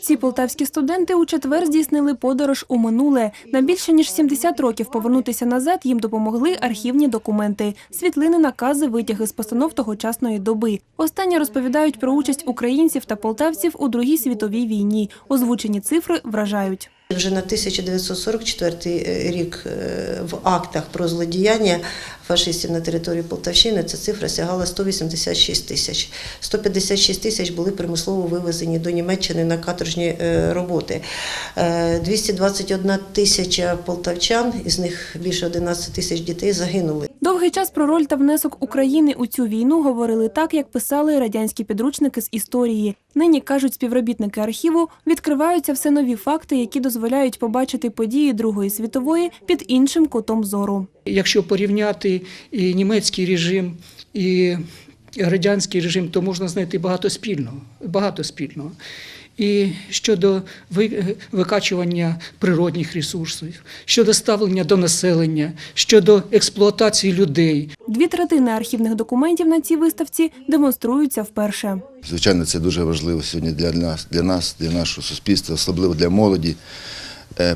Ці полтавські студенти у четвер здійснили подорож у минуле. На більше ніж 70 років повернутися назад їм допомогли архівні документи, світлини, накази, витяги з постанов тогочасної доби. Останні розповідають про участь українців та полтавців у Другій світовій війні. Озвучені цифри вражають. Вже на 1944 рік е, в актах про злодіяння фашистів на території Полтавщини ця цифра сягала 186 тисяч. 156 тисяч були примусово вивезені до Німеччини на каторжні е, роботи. Е, 221 тисяча полтавчан, із них більше 11 тисяч дітей загинули. Довгий час про роль та внесок України у цю війну говорили так, як писали радянські підручники з історії. Нині кажуть співробітники архіву, відкриваються все нові факти, які дозволяють побачити події Другої світової під іншим кутом зору. Якщо порівняти і німецький режим, і радянський режим, то можна знайти багато спільного. Багато спільного. І щодо ви- викачування природних ресурсів, щодо ставлення до населення, щодо експлуатації людей, Дві третини архівних документів на цій виставці демонструються вперше. Звичайно, це дуже важливо сьогодні для нас, для нас, для нашого суспільства, особливо для молоді,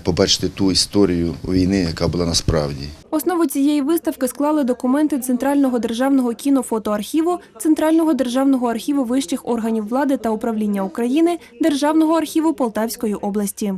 побачити ту історію війни, яка була насправді. Основу цієї виставки склали документи Центрального державного кінофотоархіву, Центрального державного архіву вищих органів влади та управління України, Державного архіву Полтавської області.